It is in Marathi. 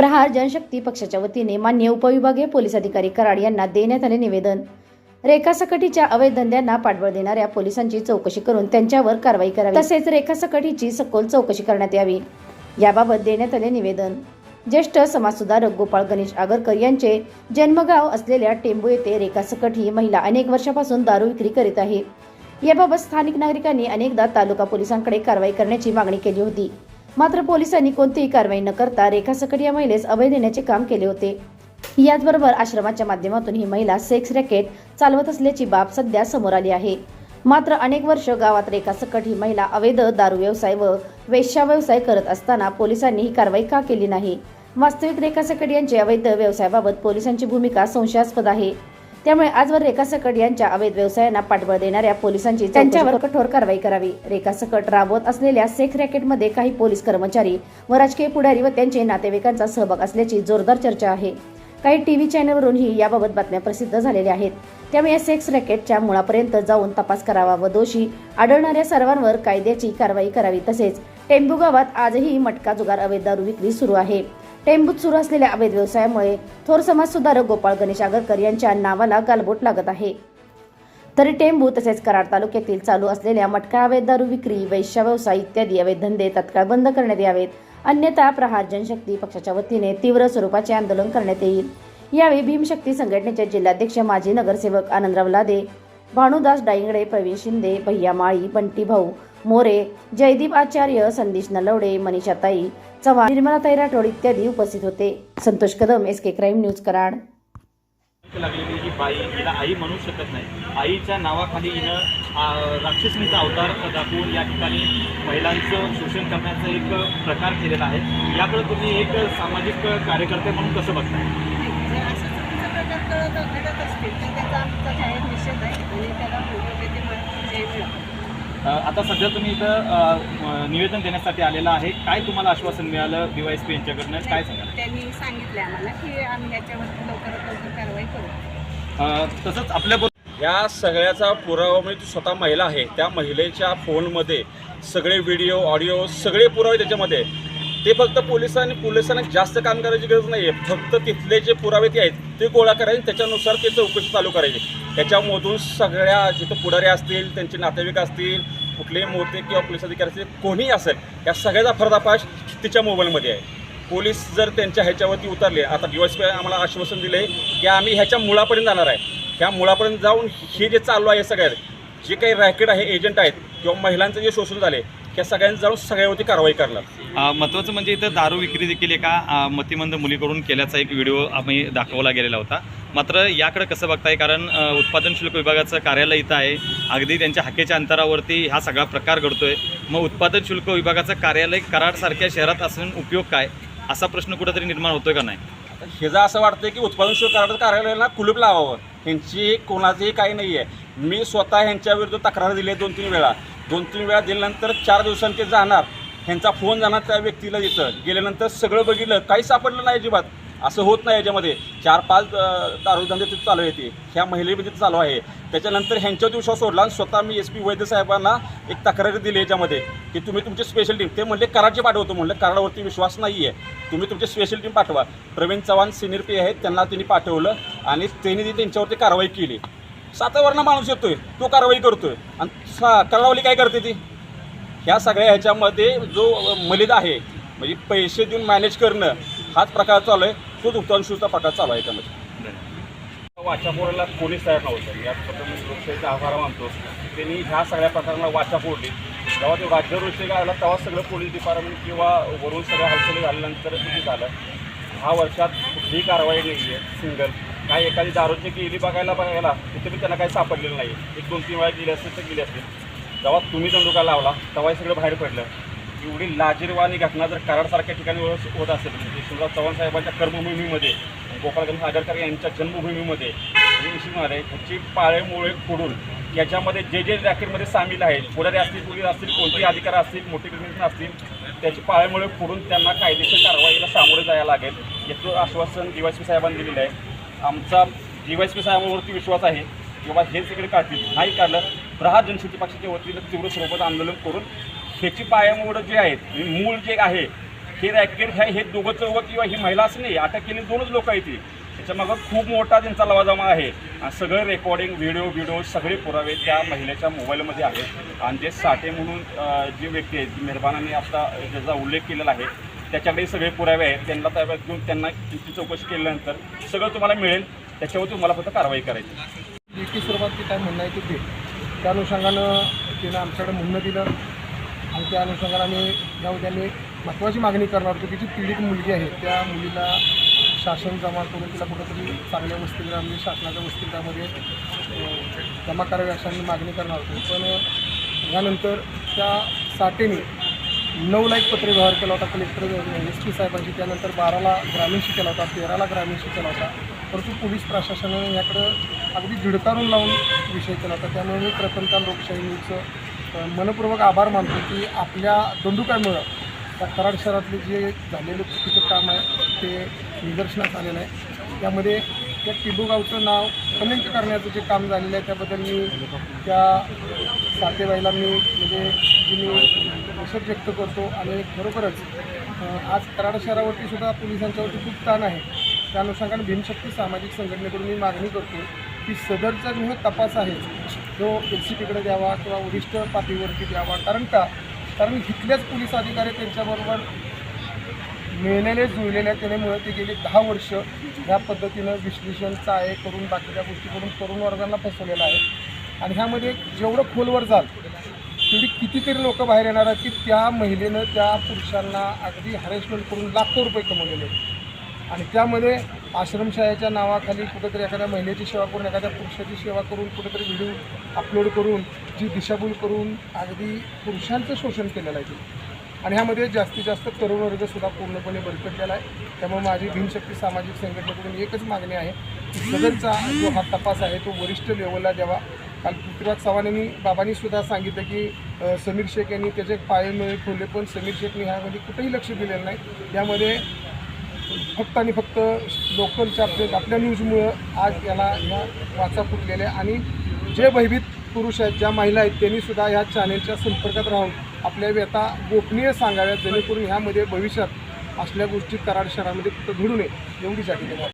प्रहार जनशक्ती पक्षाच्या वतीने मान्य उपविभागीय पोलीस अधिकारी कराड यांना देण्यात आले निवेदन. रेखासकटीच्या अवैध धंद्यांना पाठबळ देणाऱ्या पोलिसांची चौकशी करून त्यांच्यावर कारवाई करावी. तसेच रेखासकटीची सखोल चौकशी करण्यात यावी. याबाबत देण्यात आले निवेदन. ज्येष्ठ समाजसुधारक गोपाळ गणेश आगरकर यांचे जन्मगाव असलेल्या टेंबू येथे रेखासकट ही महिला अनेक वर्षापासून दारू विक्री करीत आहे. याबाबत स्थानिक नागरिकांनी अनेकदा तालुका पोलिसांकडे कारवाई करण्याची मागणी केली होती. मात्र पोलिसांनी कोणतीही कारवाई न करता रेखा सकट या महिलेस अभय देण्याचे काम केले होते. याचबरोबर आश्रमाच्या माध्यमातून ही महिला सेक्स रॅकेट चालवत असल्याची बाब सध्या समोर आली आहे. मात्र अनेक वर्ष गावात रेखा सकट ही महिला अवैध दारू व्यवसाय व वेश्या व्यवसाय करत असताना पोलिसांनी ही कारवाई का केली नाही? वास्तविक रेखा सकट यांचे अवैध व्यवसायाबाबत पोलिसांची भूमिका संशयास्पद आहे. त्यामुळे आजवर रेखा सकट यांच्या अवैध व्यवसायांना पाठबळ देणाऱ्या पोलिसांची त्यांच्यावर कठोर कारवाई करावी. रेखा सकट राबवत असलेल्या सेक्स रॅकेटमध्ये काही पोलीस कर्मचारी व राजकीय पुढारी व त्यांचे नातेवाईकांचा सहभाग असल्याची जोरदार चर्चा आहे. काही टीव्ही चॅनलवरूनही याबाबत बातम्या प्रसिद्ध झालेल्या आहेत. त्यामुळे या सेक्स रॅकेटच्या मुळापर्यंत जाऊन तपास करावा व दोषी आढळणाऱ्या सर्वांवर कायद्याची कारवाई करावी तसेच टेंबू गावात आजही मटका जुगार अवैध दारू विक्री सुरू आहे. टेंबूत सुरू असलेल्या अवैध व्यवसायामुळे थोर समाजसुधारक गोपाळ गणेश आगरकर यांच्या नावाला गालबोट लागत आहे. तरी टेंबू तसेच कराड तालुक्यातील चालू असलेल्या मटका अवैध दारू विक्री वैश्य व्यवसाय इत्यादी अवैध धंदे तत्काळ बंद करण्यात यावेत. अन्यथा प्रहार जनशक्ती पक्षाच्या वतीने तीव्र स्वरूपाचे आंदोलन करण्यात येईल. यावेळी भीमशक्ती संघटनेचे जिल्हाध्यक्ष माजी नगरसेवक आनंदराव लादे भानुदास डाईंगडे प्रवीण शिंदे भैया माळी बंटी भाऊ मोरे जयदीप आचार्य संदेश नलवडे मनीषाताई चव्हाण निर्मलाताई राठोड इत्यादी उपस्थित होते. Santosh Kadam S K crime news Karad. लागलेली ही बाई हिला आई म्हणू शकत नाही. आईच्या नावाखाली हिनं राक्षसनीचा अवतार दाखवून या ठिकाणी महिलांचं शोषण करण्याचा एक प्रकार केलेला आहे. याकडे तुम्ही एक सामाजिक कार्यकर्ते म्हणून कसं बघताय? जर असं चुकीचा प्रकार कळत घडत असतील तर त्याचा आमचा जाहीर निषेध आहे. आणि त्याला योग्य ते मा- जय मिळावं अ, आता सध्या तुम्ही इथं निवेदन देण्यासाठी आलेलं आहे. काय तुम्हाला आश्वासन मिळालं डीवायएसपी यांच्याकडनं? काय सांगाल? त्यांनी सांगितलं आम्हाला की आम्ही याच्यावरती लवकरात लवकर कारवाई करू. तसंच आपल्या या सगळ्याचा पुरावा म्हणजे स्वतः महिला आहे. त्या महिलेच्या फोनमध्ये सगळे व्हिडिओ ऑडिओ सगळे पुरावे त्याच्यामध्ये. ते फक्त पोलिसांनी पोलिसांना जास्त काम करायची गरज नाही आहे फक्त तिथले जे पुरावे ते आहेत ते गोळा करायचे त्याच्यानुसार ते चौकशी चालू करायची. त्याच्यामधून सगळ्या जिथं पुढारी असतील त्यांचे नातेवाईक असतील कुठलेही मोठे किंवा पोलीस अधिकारी असतील कोणीही असेल या सगळ्याचा पर्दाफाश तिच्या मोबाईलमध्ये आहे. पोलीस जर त्यांच्या ह्याच्यावरती उतरले आता दिवस आम्हाला आश्वासन दिले की आम्ही ह्याच्या मुळापर्यंत जाणार आहे. त्या मुळापर्यंत जाऊन हे जे चालू आहे सगळ्यात जे काही रॅकेट आहे एजंट आहेत किंवा महिलांचं जे शोषण झाले त्या सगळ्यांनी जाऊन सगळ्यावरती कारवाई करणार. महत्त्वाचं म्हणजे इथं दारू विक्री देखील एका मतिमंद मुलीकडून केल्याचा एक व्हिडिओ आम्ही दाखवला गेलेला होता. मात्र याकडे कसं बघताय? कारण उत्पादन शुल्क विभागाचं कार्यालय इथं आहे. अगदी त्यांच्या हाकेच्या अंतरावरती हा सगळा प्रकार घडतोय. मग उत्पादन शुल्क विभागाचं कार्यालय कराडसारख्या शहरात असून उपयोग काय? असा प्रश्न कुठेतरी निर्माण होतोय का नाही? हे जर असं वाटतं की उत्पादन शुल्क कार्यालय कार्यालयाला कुलूप लावावं. ह्यांची कोणाचंही काही नाही आहे मी स्वतः ह्यांच्या विरुद्ध तक्रार दिली आहे दोन तीन वेळा. दोन तीन वेळा दिल्यानंतर चार दिवसांनी ते जाणार. ह्यांचा फोन जाणार त्या व्यक्तीला तिथं गेल्यानंतर सगळं बघितलं काही सापडलं नाही अजिबात. असं होत नाही याच्यामध्ये. चार पाच अं, दारूधंदे तिथे चालू येते ह्या महिलेमध्ये चालू आहे. त्याच्यानंतर ह्यांच्यावर विश्वास सोडला आणि स्वतः मी एस पी वैद्य साहेबांना एक तक्रार दिली याच्यामध्ये की तुम्ही तुमची स्पेशल टीम ते म्हणले कराडचे पाठवतो म्हणलं. कराडावरती विश्वास नाही आहे तुम्ही तुमची स्पेशल टीम पाठवा. प्रवीण चव्हाण सिनियर पी आहेत त्यांना त्यांनी पाठवलं आणि त्यांनी ती त्यांच्यावरती कारवाई केली. सातावरनं माणूस येतोय तो कारवाई करतोय. आणि सा कराडवाली काय करते ती? ह्या सगळ्या ह्याच्यामध्ये जो मलिदा आहे म्हणजे पैसे देऊन मॅनेज करणं हाच प्रकार चालू आहे. तो दुप्तांशूचा प्रकार चालू आहे त्यामध्ये. वाचापोराला कोणीच तयार नव्हतं. यात प्रथम मी लोकशाहीचा आभार मानतो. त्यांनी ह्या सगळ्या प्रकारांना वाचा फोडली. जेव्हा ते रोषेगा आला तेव्हा सगळं पोलीस डिपार्टमेंट किंवा वरून सगळ्या हालचाली झाल्यानंतर किती झालं. ह्या वर्षात कुठलीही कारवाई नाही आहे सिंगल काय एखादी दारूची गेली बघायला बघायला तिथे बी त्यांना काही सापडलेलं नाही. एक दोन तीन वेळा गेले असतील तर गेले असतील. जेव्हा तुम्ही दंडुका लावला तेव्हाही सगळं बाहेर पडलं. एवढी लाजीरवाणी घटना जर कराडसारख्या ठिकाणी होत असेल म्हणजे शिवराज चव्हाण साहेबांच्या कर्मभूमीमध्ये गोपाळगंज आगरकर यांच्या जन्मभूमीमध्ये हे विषय ह्याची पाळेमुळे फोडून याच्यामध्ये जे जे रॅकेटमध्ये सामील आहेत पुढारी असतील पोलीस असतील कोणतेही अधिकार असतील मोठी बिझनेस असतील त्याची पाळेमुळे फोडून त्यांना कायदेशीर कारवाईला सामोरे जायला लागेल याचं आश्वासन दिवासी साहेबांनी दिलेलं आहे. आमचा डी वाय पी साहेबांवरती विश्वास आहे. किंवा हे सगळे काढतील नाही काढलं प्रहार जनशक्ती पक्षाच्या वतीनं तीव्र स्वरूपात आंदोलन करून ह्याची पायामुळं जे आहेत मूळ जे आहे हे रॅकेट ह्या हे दोघं चौघं किंवा ही महिला असं नाही अटक केली दोनच लोक आहेत ती. त्याच्यामागं खूप मोठा त्यांचा लवाजमा आहे. आणि सगळं रेकॉर्डिंग व्हिडिओ व्हिडिओ सगळे पुरावे त्या महिलेच्या मोबाईलमध्ये आहेत. आणि जे साठे म्हणून जी जे व्यक्ती आहेत मेहरबानाने आता ज्याचा उल्लेख केलेला आहे त्याच्याकडे सगळे पुरावे आहेत त्यांना ताब्यात घेऊन त्यांना ती चौकशी केल्यानंतर सगळं तुम्हाला मिळेल त्याच्यावर तुम्हाला फक्त कारवाई करायची. लेखी स्वरूपात ते काय म्हणणं आहे ते त्या अनुषंगानं तिनं आमच्याकडे म्हणणं दिलं. आणि त्या अनुषंगानं आम्ही या त्यांनी महत्त्वाची मागणी करणार होतो की जी पीडित मुलगी आहे त्या मुलीला शासन जमा करून तिला कुठंतरी चांगल्या वस्तीला म्हणजे शासनाच्या वसतिगृहामध्ये जमा करावी अशा आम्ही मागणी करणार होतो. पण यानंतर त्या साठेने नऊ लाईक पत्र व्यवहार केला होता. कलेक्टर एस पी साहेबांशी. त्यानंतर बाराला ग्रामीणशी केला होता. तेराला ग्रामीणशी केला होता. परंतु पोलीस प्रशासनाने याकडं अगदी झिडकारून लावून विषय केला होता. त्यामुळे मी प्रथमतः लोकशाही न्यूजचं मनपूर्वक आभार मानतो की आपल्या दंडुकामुळं त्या कराड शहरातले जे झालेलं चुकीचं काम आहे ते निदर्शनास आलेलं आहे. त्यामध्ये त्या टिबूगावचं नाव कलंक करण्याचं जे काम झालेलं आहे त्याबद्दल मी त्या सातेबाईला मी म्हणजे मी निषेध व्यक्त करतो आणि खरोखरच आज कराड शहरावरती सुद्धा पोलिसांच्यावरती खूप ताण आहे. त्या अनुषंगाने भीमशक्ती सामाजिक संघटनेकडून मी मागणी करतो की सदरचा जो तपास आहे तो एल सी पीकडे द्यावा किंवा वरिष्ठ पातळीवरती द्यावा. कारण का? कारण इथलेच पोलीस अधिकारी त्यांच्याबरोबर मिळलेले जुळलेले आहेत त्यामुळे ते गेली दहा वर्ष ह्या पद्धतीनं विश्लेषण चाळे करून बाकीच्या गोष्टी करून तरुण वर्गांना फसवलेलं आहे. आणि ह्यामध्ये जेवढं खोलवर जाल तेवढी कितीतरी लोक बाहेर येणार आहेत की त्या महिलेनं त्या पुरुषांना अगदी हॅरेसमेंट करून लाखो रुपये कमवलेले आहेत. आणि त्यामध्ये आश्रमशाळेच्या नावाखाली कुठेतरी एखाद्या महिलेची सेवा करून एखाद्या पुरुषाची सेवा करून कुठेतरी व्हिडिओ अपलोड करून जी दिशाभूल करून अगदी पुरुषांचं शोषण केलेलं आहे ते. आणि ह्यामध्ये जास्तीत जास्त तरुण वर्गसुद्धा पूर्णपणे बळकटलेला आहे. त्यामुळे माझी भीमशक्ती सामाजिक संघटनेकडून एकच मागणी आहे की सदरचा जो हा तपास आहे तो वरिष्ठ लेवलला द्यावा. काल पृथ्वीराज चव्हाण यांनी बाबांनी सुद्धा सांगितलं की समीर शेख यांनी त्याचे पाय मिळे खोलले पण समीर शेखनी ह्यामध्ये कुठेही लक्ष दिलेलं नाही. यामध्ये फक्त आणि फक्त लोकलच्या आपल्या आपल्या न्यूजमुळं आज याला ह्या वाचा फुटलेल्या आहे. आणि जे भयभीत पुरुष आहेत ज्या महिला आहेत त्यांनीसुद्धा ह्या चॅनेलच्या संपर्कात राहून आपल्या व्यथा गोपनीय सांगाव्यात जेणेकरून ह्यामध्ये भविष्यात असल्या गोष्टी कराड शहरामध्ये कुठं घडू नये एवढीच अटी